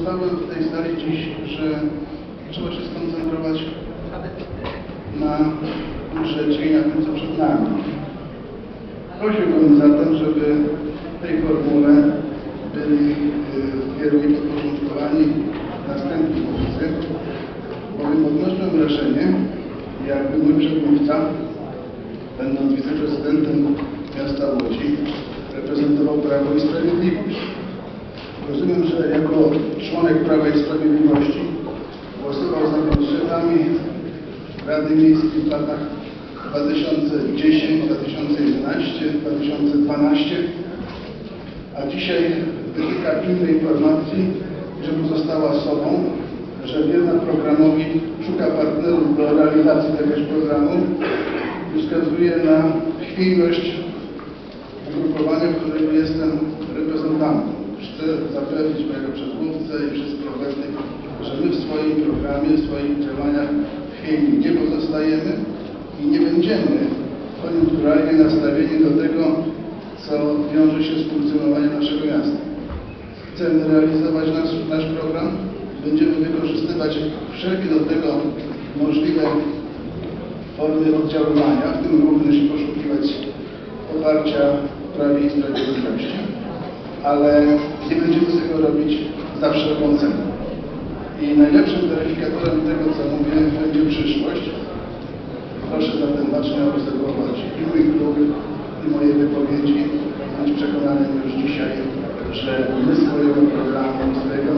pozostałem tej sali dziś, że trzeba się skoncentrować na budżecie i na tym, co przed nami. Prosiłbym zatem, żeby w tej formule byli y, wierni podporządkowani następnicy, bowiem odnoszę wrażenie, jakby mój przedmówca, będąc wiceprezydentem miasta Łodzi, reprezentował Prawo i Sprawiedliwość. Rozumiem, że jako członek Prawa i Sprawiedliwości głosował za budżetami Rady Miejskiej w latach 2010, 2011, 2012, a dzisiaj wynika innej informacji, że pozostała sobą, że wierna programowi szuka partnerów do realizacji tegoż programu i wskazuje na chwiejność ugrupowania, którego jestem reprezentantem. Chcę zapewnić mojego przedmówcę i wszystkich obecnych, że my w swoim programie, w swoich działaniach chwiejni nie pozostajemy i nie będziemy. Koniunkturalnie nastawieni do tego, co wiąże się z funkcjonowaniem naszego miasta. Chcemy realizować nasz, nasz program, będziemy wykorzystywać wszelkie do tego możliwe formy oddziaływania, w tym również poszukiwać poparcia w Prawie i Sprawiedliwości, ale nie będziemy tego robić za wszelką cenę. I najlepszym weryfikatorem tego, co mówię, będzie przyszłość. Proszę zatem bacznie obserwować i mój klub, i moje wypowiedzi. Być przekonanym już dzisiaj, że my swojego programu, swojego